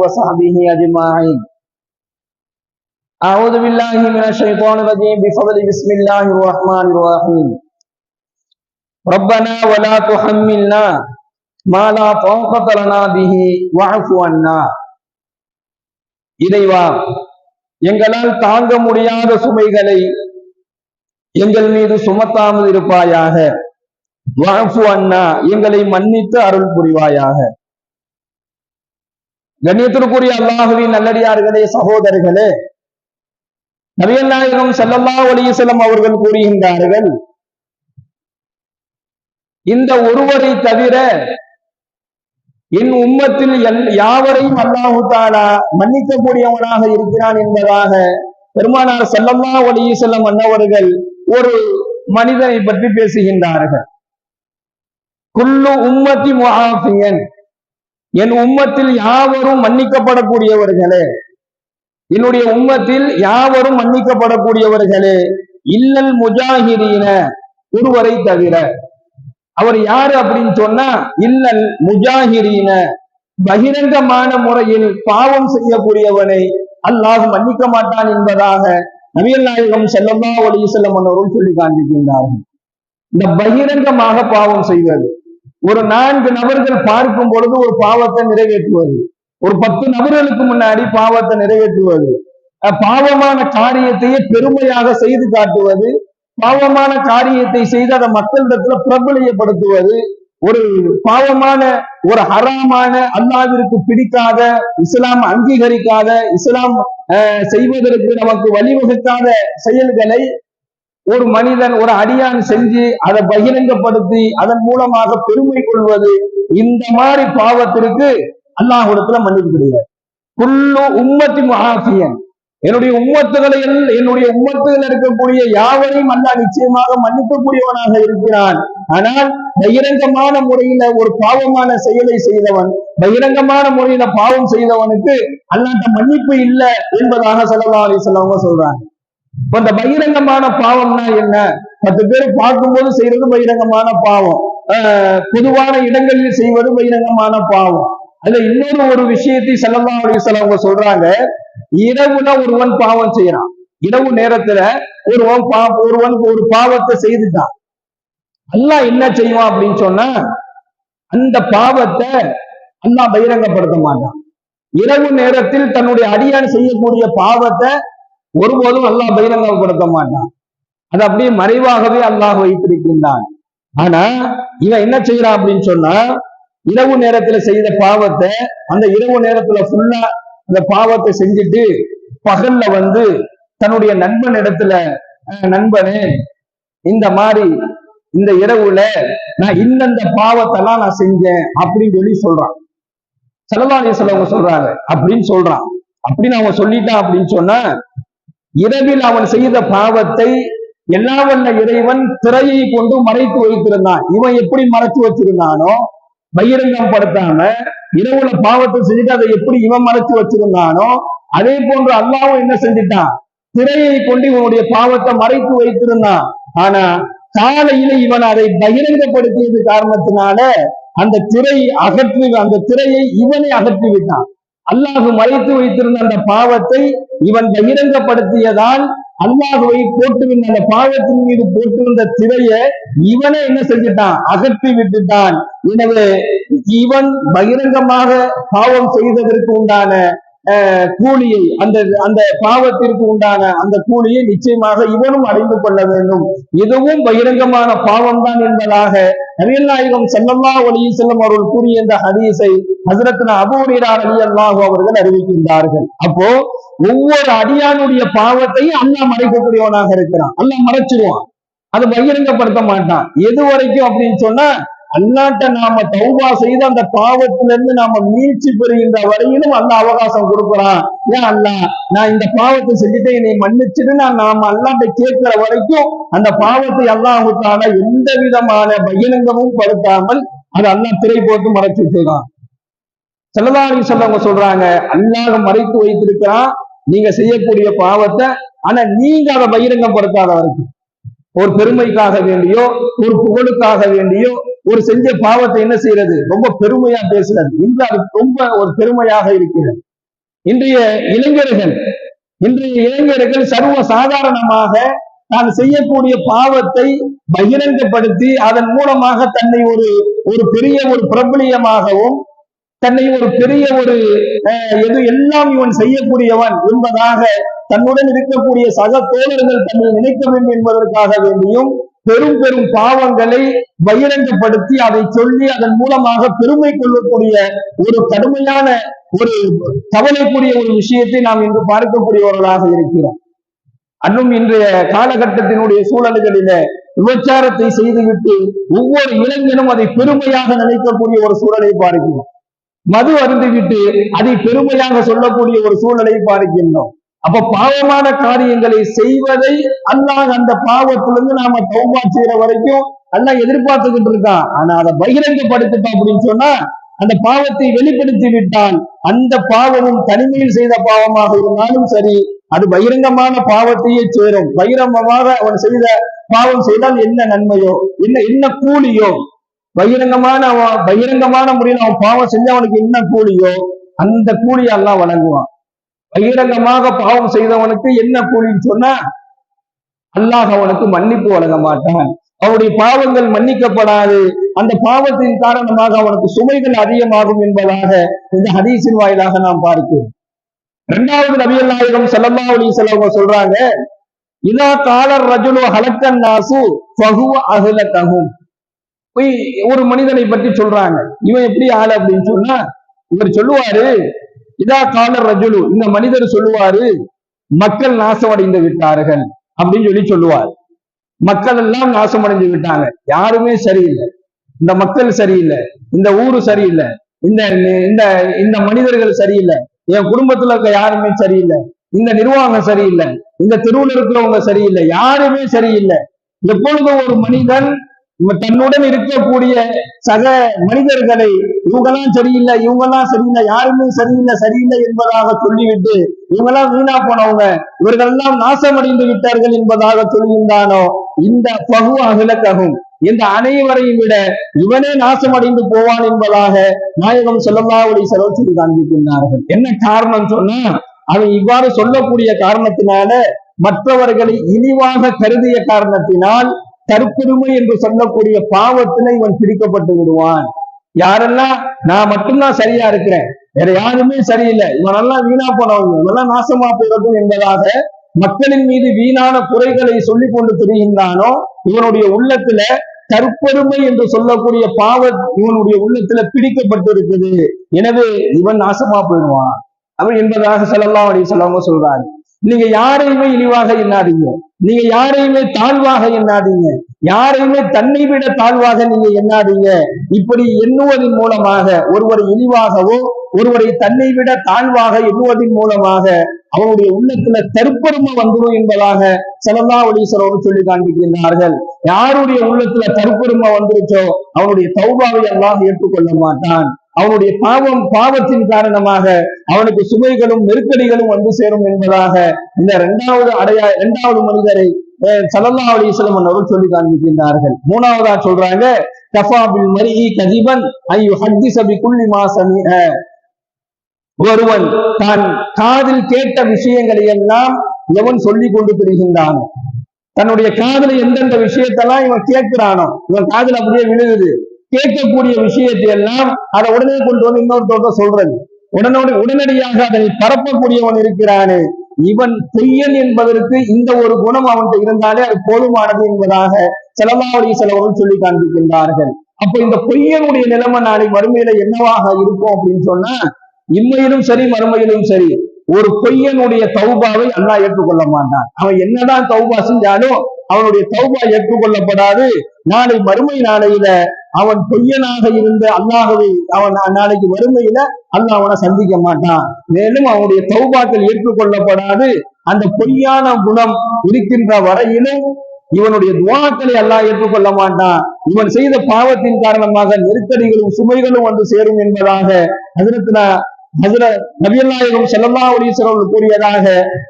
وصحبه أجمعين أعوذ بالله من الشيطان الرجيم بفضل بسم الله الرحمن الرحيم ربنا ولا تحملنا ما لا طاقة لنا به واعف عنا இறைவா எங்களால் தாங்க முடியாத சுமைகளை எங்கள் மீது சுமத்தாமல் இருப்பாயாக வாஃபு அண்ணா எங்களை மன்னித்து அருள் புரிவாயாக கண்ணியத்திற்குரிய அல்லாஹுவின் நல்லடியார்களே சகோதரர்களே நபிகள் நாயகம் செல்லல்லா அலைஹி அவர்கள் கூறுகின்றார்கள் இந்த ஒருவரை தவிர என் உம்மத்தில் யாவரையும் அல்லாஹு தாலா மன்னிக்கக்கூடியவனாக இருக்கிறான் என்பதாக பெருமானார் செல்லல்லா அலைஹி அன்னவர்கள் ஒரு மனிதனை பற்றி பேசுகின்றார்கள். குல்லு உம்மத்தி முஆஃபியன் என் உம்மத்தில் யாவரும் மன்னிக்கப்படக்கூடியவர்களே. என்னுடைய உம்மத்தில் யாவரும் மன்னிக்கப்படக்கூடியவர்களே. இல்லல் முஜாஹிரீன ஒருவரை தவிர. அவர் யாரு அப்படின்னு சொன்னா இல்லல் முஜாஹிரீன பகிரங்கமான முறையில் பாவம் செய்யக்கூடியவனை அல்லாஹ் மன்னிக்க மாட்டான் என்பதாக நவீன நாயகம் செல்லம்மா அலைஹி செல்லம் அவர்கள் சொல்லி காண்பிக்கின்றார்கள். இந்த பகிரங்கமாக பாவம் செய்வது ஒரு நான்கு நபர்கள் பார்க்கும் பொழுது ஒரு பாவத்தை நிறைவேற்றுவது. ஒரு பத்து நபர்களுக்கு முன்னாடி பாவத்தை நிறைவேற்றுவது. பாவமான காரியத்தையே பெருமையாக செய்து காட்டுவது. பாவமான காரியத்தை செய்து அதை மக்களிடத்துல பிரபலியப்படுத்துவது. ஒரு பாவமான ஒரு ஹராமான அல்லாவிற்கு பிடிக்காத இஸ்லாம் அங்கீகரிக்காத இஸ்லாம் அஹ், செய்வதற்கு நமக்கு வழிவகுக்காத செயல்களை ஒரு மனிதன் ஒரு அடியான் செஞ்சு அதை பகிரங்கப்படுத்தி அதன் மூலமாக பெருமை கொள்வது இந்த மாதிரி பாவத்திற்கு அல்லாஹ்விடத்துல மன்னிப்பு கிடையாது குல்லு உம்மத்தி என்னுடைய உம்மத்துகளை என்னுடைய உம்மத்துகள் இருக்கக்கூடிய யாவரையும் அல்லாஹ் நிச்சயமாக மன்னிக்கக்கூடியவனாக இருக்கிறான். ஆனால் பகிரங்கமான முறையில ஒரு பாவமான செயலை செய்தவன் பகிரங்கமான முறையில பாவம் செய்தவனுக்கு அல்லாட்ட மன்னிப்பு இல்லை என்பதாக ஸல்லல்லாஹு அலி வஸல்லம் சொல்றாங்க. இப்ப இந்த பகிரங்கமான பாவம்னா என்ன? பத்து பேர் பார்க்கும்போது செய்யறது பகிரங்கமான பாவம். பொதுவான இடங்களில் செய்வது பகிரங்கமான பாவம். அதுல இன்னொரு ஒரு விஷயத்தை செல்லமா அப்படின்னு அவங்க சொல்றாங்க. இரவுல ஒருவன் பாவம் செய்யறான். இரவு நேரத்துல ஒருவன் பா ஒருவன் ஒரு பாவத்தை செய்துட்டான். அல்லா என்ன செய்வான் அப்படின்னு சொன்னா அந்த பாவத்தை அண்ணா பகிரங்கப்படுத்த மாட்டான். இரவு நேரத்தில் தன்னுடைய அடியான் செய்யக்கூடிய பாவத்தை ஒருபோதும் அல்லாஹ் பகிரங்கப்படுத்த மாட்டான் அது அப்படியே மறைவாகவே அல்லாஹ் வைத்திருக்கின்றான். ஆனா இவன் என்ன செய்யறான் அப்படின்னு சொன்னா இரவு நேரத்துல செய்த பாவத்தை அந்த இரவு நேரத்துல ஃபுல்லா அந்த பாவத்தை செஞ்சுட்டு பகல்ல வந்து தன்னுடைய நண்பன் இடத்துல நண்பனே இந்த மாதிரி இந்த இரவுல நான் இந்தந்த பாவத்தெல்லாம் நான் செஞ்சேன் அப்படின்னு சொல்லி சொல்றான். செலவாணி செலவங்க சொல்றாங்க. அப்படின்னு சொல்றான். அப்படின்னு அவன் சொல்லிட்டான் அப்படின்னு சொன்னா இரவில் அவன் செய்த பாவத்தை எல்லா வல்ல இறைவன் திரையை கொண்டு மறைத்து வைத்திருந்தான். இவன் எப்படி மறைச்சு வச்சிருந்தானோ பகிரங்கம் படுத்தாம இரவுல பாவத்தை செஞ்சுட்டு அதை எப்படி இவன் மறைச்சு வச்சிருந்தானோ அதே போன்று அல்லாவும் என்ன செஞ்சுட்டான்? திரையை கொண்டு இவனுடைய பாவத்தை மறைத்து வைத்திருந்தான். ஆனா காலையில இவன் அதை பகிரங்கப்படுத்தியது காரணத்தினால அந்த திரை அகற்றி அந்த திரையை இவனை அகற்றி விட்டான் அல்லாஹ் மறைத்து வைத்திருந்த அந்த பாவத்தை இவன் பகிரங்கப்படுத்தியதால் அல்லாஹுவை போட்டுவிருந்த அந்த பாவத்தின் மீது போட்டிருந்த திரையை இவனே என்ன செஞ்சுட்டான்? அகற்றி விட்டுட்டான். எனவே இவன் பகிரங்கமாக பாவம் செய்ததற்கு உண்டான கூலியை அந்த அந்த பாவத்திற்கு உண்டான அந்த கூலியை நிச்சயமாக இவனும் அறிந்து கொள்ள வேண்டும். இதுவும் பகிரங்கமான பாவம் தான் என்பதாக நபிகள் நாயகம் ஸல்லல்லாஹு அலைஹி செல்லும் அவர்கள் கூறிய இந்த ஹதீஸை ஹஜரத்னா அபூ அலி அல்லாஹு அவர்கள் அறிவிக்கின்றார்கள். அப்போ ஒவ்வொரு அடியானுடைய பாவத்தையும் அண்ணா மறைக்கக்கூடியவனாக இருக்கிறான். அண்ணா மறைச்சிருவான் அதை பகிரங்கப்படுத்த மாட்டான். எது வரைக்கும் அப்படின்னு சொன்னா அல்லாட்ட நாம தௌபா செய்து அந்த பாவத்திலிருந்து நாம மீட்சி பெறுகின்ற வரையிலும் அல்லாஹ் அவகாசம் கொடுக்குறான். ஏன் அல்ல நான் இந்த பாவத்தை செஞ்சுட்டு என்னை மன்னிச்சுட்டு நான் நாம அல்லாட்ட கேட்கிற வரைக்கும் அந்த பாவத்தை அல்லாஹுத்தால எந்த விதமான பகிரங்கமும் படுத்தாமல் அது அல்லா திரை போட்டு மறைச்சு வச்சிருக்கான். செல்லதாரி சொல்லவங்க சொல்றாங்க அல்லாஹ் மறைத்து வைத்திருக்கிறான். நீங்க செய்யக்கூடிய பாவத்தை ஆனா நீங்க அதை பகிரங்கப்படுத்தாத வரைக்கும். ஒரு பெருமைக்காக வேண்டியோ ஒரு புகழுக்காக வேண்டியோ ஒரு செஞ்ச பாவத்தை என்ன செய்யறது? ரொம்ப பெருமையா பேசுறது. இன்று அது ரொம்ப ஒரு பெருமையாக இருக்கிறது. இன்றைய இளைஞர்கள் இன்றைய இளைஞர்கள் சர்வ சாதாரணமாக தான் செய்யக்கூடிய பாவத்தை பகிரங்கப்படுத்தி அதன் மூலமாக தன்னை ஒரு ஒரு பெரிய ஒரு பிரபலியமாகவும் தன்னை ஒரு பெரிய ஒரு அஹ், எது எல்லாம் இவன் செய்யக்கூடியவன் என்பதாக தன்னுடன் இருக்கக்கூடிய சக தோழர்கள் தன்னை நினைக்க வேண்டும் என்பதற்காக வேண்டியும் பெரும் பெரும் பாவங்களை பகிரங்கப்படுத்தி அதை சொல்லி அதன் மூலமாக பெருமை கொள்ளக்கூடிய ஒரு கடுமையான ஒரு கவலைக்குரிய ஒரு விஷயத்தை நாம் இன்று பார்க்கக்கூடியவர்களாக இருக்கிறோம். அன்றும் இன்றைய காலகட்டத்தினுடைய சூழல்களில விபச்சாரத்தை செய்துவிட்டு ஒவ்வொரு இளைஞனும் அதை பெருமையாக நினைக்கக்கூடிய ஒரு சூழலை பார்க்கிறோம். மது அருந்துவிட்டு அதை பெருமையாக சொல்லக்கூடிய ஒரு சூழலை பார்க்கின்றோம். அப்ப பாவமான காரியங்களை செய்வதை அல்லாஹ் அந்த பாவத்திலிருந்து நாம தௌபா செய்யற வரைக்கும் அல்லாஹ் எதிர்பார்த்துக்கிட்டு இருக்கான். ஆனா அதை பகிரங்கப்படுத்திட்டோம் அப்படின்னு சொன்னா அந்த பாவத்தை வெளிப்படுத்தி விட்டான். அந்த பாவமும் தனிமையில் செய்த பாவமாக இருந்தாலும் சரி அது பகிரங்கமான பாவத்தையே சேரும். பகிரங்கமாக அவன் செய்த பாவம் செய்தால் என்ன நன்மையோ என்ன என்ன கூலியோ? பகிரங்கமான அவன் பகிரங்கமான முறையில் அவன் பாவம் செஞ்ச அவனுக்கு என்ன கூலியோ அந்த கூலியை எல்லாம் வழங்குவான். பகிரங்கமாக பாவம் செய்தவனுக்கு என்ன கூலின்னு சொன்னா அல்லாஹ் அவனுக்கு மன்னிப்பு வழங்க மாட்டான். அவனுடைய பாவங்கள் மன்னிக்கப்படாது. அந்த பாவத்தின் காரணமாக அவனுக்கு சுமைகள் அதிகமாகும் என்பதாக இந்த ஹதீஸின் வாயிலாக நாம் பார்க்கிறோம். இரண்டாவது நபிகள் நாயகம் ஸல்லல்லாஹு அலி செல்லவங்க சொல்றாங்க இதா காலர் ரஜுலு ஹலக்கன் நாசு பகு அகல தகும் போய் ஒரு மனிதனை பற்றி சொல்றாங்க. இவன் எப்படி ஆளு அப்படின்னு சொன்னா இவர் சொல்லுவாரு இதா காலர் ரஜுலு இந்த மனிதர் சொல்லுவாரு மக்கள் நாசமடைந்து விட்டார்கள் அப்படின்னு சொல்லி சொல்லுவார். மக்கள் எல்லாம் நாசமடைந்து விட்டாங்க. யாருமே சரியில்லை. இந்த மக்கள் சரியில்லை. இந்த ஊரு சரியில்லை. இந்த இந்த இந்த மனிதர்கள் சரியில்லை. என் குடும்பத்துல இருக்க யாருமே சரியில்லை. இந்த நிர்வாகம் சரியில்லை. இந்த தெருவில் இருக்கிறவங்க சரியில்லை. யாருமே சரியில்லை. எப்பொழுதும் ஒரு மனிதன் தன்னுடன் இருக்கக்கூடிய சக மனிதர்களை இவங்கெல்லாம் சரியில்லை இவங்கெல்லாம் சரியில்லை யாருமே சரியில்லை சரியில்லை என்பதாக சொல்லிவிட்டு இவங்கெல்லாம் வீணா போனவங்க இவர்கள் எல்லாம் நாசமடைந்து விட்டார்கள் என்பதாக சொல்கின்றானோ? இந்த பகு அகிலக்ககும் இந்த அனைவரையும் விட இவனே நாசமடைந்து போவான் என்பதாக நாயகம் சொல்லல்லாவுடைய செலவு காண்பிக்கின்றார்கள். என்ன காரணம் சொன்னா அவன் இவ்வாறு சொல்லக்கூடிய காரணத்தினால மற்றவர்களை இழிவாக கருதிய காரணத்தினால் தற்பெருமை என்று சொல்லக்கூடிய பாவத்துல இவன் பிடிக்கப்பட்டு விடுவான். யாரெல்லாம்? நான் மட்டும்தான் சரியா இருக்கிறேன். வேற யாருமே சரியில்லை. இவனெல்லாம் வீணா போனவங்க. இவெல்லாம் நாசமா போயிடட்டும் என்பதாக மக்களின் மீது வீணான குறைகளை சொல்லிக் கொண்டு திரிகின்றானோ இவனுடைய உள்ளத்துல தற்பெருமை என்று சொல்லக்கூடிய பாவம் இவனுடைய உள்ளத்துல பிடிக்கப்பட்டு இருக்குது எனவே இவன் நாசமா போயிடுவான். அவன் என்பதாக செல்லலாம் அப்படின்னு சொல்லவங்க சொல்றாங்க நீங்க யாரையுமே இழிவாக எண்ணாதீங்க. நீங்க யாரையுமே தாழ்வாக எண்ணாதீங்க. யாரையுமே தன்னை விட தாழ்வாக நீங்க எண்ணாதீங்க. இப்படி எண்ணுவதன் மூலமாக ஒருவரை இழிவாகவோ ஒருவரை தன்னை விட தாழ்வாக எண்ணுவதன் மூலமாக அவனுடைய உள்ளத்துல தற்பெருமை வந்துடும் என்பதாக செலல்லா ஒளீஸ்வரர் சொல்லி காண்பிக்கின்றார்கள். யாருடைய உள்ளத்துல தற்பெருமை வந்துருச்சோ அவனுடைய தௌபாவை எல்லாம் ஏற்றுக்கொள்ள மாட்டான். அவனுடைய பாவம் பாவத்தின் காரணமாக அவனுக்கு சுமைகளும் நெருக்கடிகளும் வந்து சேரும் என்பதாக இந்த இரண்டாவது அடையா இரண்டாவது மனிதரை சல்லல்லா அலிஸ்லம் அவர்கள் சொல்லி காண்பிக்கின்றார்கள். மூணாவதா சொல்றாங்க கஃபாபில் மரிஹி கதிபன் ஐயோ ஹத்தி சபி குள்ளி மாசமி ஒருவன் தான் காதில் கேட்ட விஷயங்களை எல்லாம் எவன் சொல்லி கொண்டு திரிகின்றான். தன்னுடைய காதல எந்தெந்த விஷயத்தெல்லாம் இவன் கேட்கிறானோ இவன் காதல் அப்படியே விழுகுது. கேட்கக்கூடிய விஷயத்தை எல்லாம் அதை உடனே கொண்டு வந்து இன்னொருத்தோட சொல்றது. உடனோடு உடனடியாக அதனை பரப்பக்கூடியவன் இருக்கிறானே. இவன் பொய்யன் என்பதற்கு இந்த ஒரு குணம் அவன்கிட்ட இருந்தாலே அது போதுமானது என்பதாக செலவாவுடைய செலவர்கள் சொல்லி காண்பிக்கின்றார்கள். அப்ப இந்த பொய்யனுடைய நிலைமை நாளை மறுமையில என்னவாக இருக்கும் அப்படின்னு சொன்னா இம்மையிலும் சரி மறுமையிலும் சரி ஒரு பொய்யனுடைய தௌபாவை அண்ணா ஏற்றுக்கொள்ள மாட்டான். அவன் என்னதான் தௌபா செஞ்சாலும் அவனுடைய தௌபா ஏற்றுக்கொள்ளப்படாது. நாளை மறுமை நாளையில அவன் பொய்யனாக இருந்த அல்லாஹவை அவன் நாளைக்கு வறுமையில அல்லாஹ் அவனை சந்திக்க மாட்டான். மேலும் அவனுடைய தௌபாக்கள் ஏற்றுக்கொள்ளப்படாது. அந்த பொய்யான குணம் இருக்கின்ற வரையிலும் இவனுடைய துவாக்களை அல்லாஹ் ஏற்றுக்கொள்ள மாட்டான். இவன் செய்த பாவத்தின் காரணமாக நெருக்கடிகளும் சுமைகளும் வந்து சேரும் என்பதாக ஹசரத்னா ஹசரத் நபியல்லாயகம் செல்லல்லா அலீஸ்வரம் கூறியதாக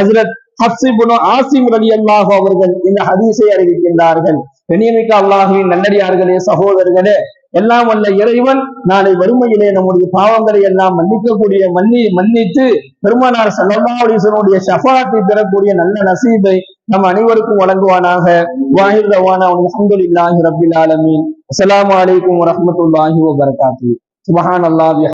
ஹசரத் ஹப்சிபுனு ஆசிம் ரலி அல்லாஹ் அவர்கள் இந்த ஹதீஸை அறிவிக்கின்றார்கள். கண்ணியமிக்க அல்லாஹுவின் நல்லடியார்களே சகோதரர்களே எல்லாம் வல்ல இறைவன் நாளை வறுமையிலே நம்முடைய பாவங்களை எல்லாம் மன்னிக்கக்கூடிய மன்னி மன்னித்து பெருமானார் சல்லல்லாஹு அலைஹி ஷஃபாத்தை பெறக்கூடிய நல்ல நசீபை நம் அனைவருக்கும் வழங்குவானாக. வாஹிர் ரவானா அல்ஹம்துலில்லாஹி ரபில் ஆலமீன். அஸ்லாம் வலைக்கம் வரமத்துல்லாஹி வரஹ்மத்துல்லாஹி சுபஹான் அல்லாஹ்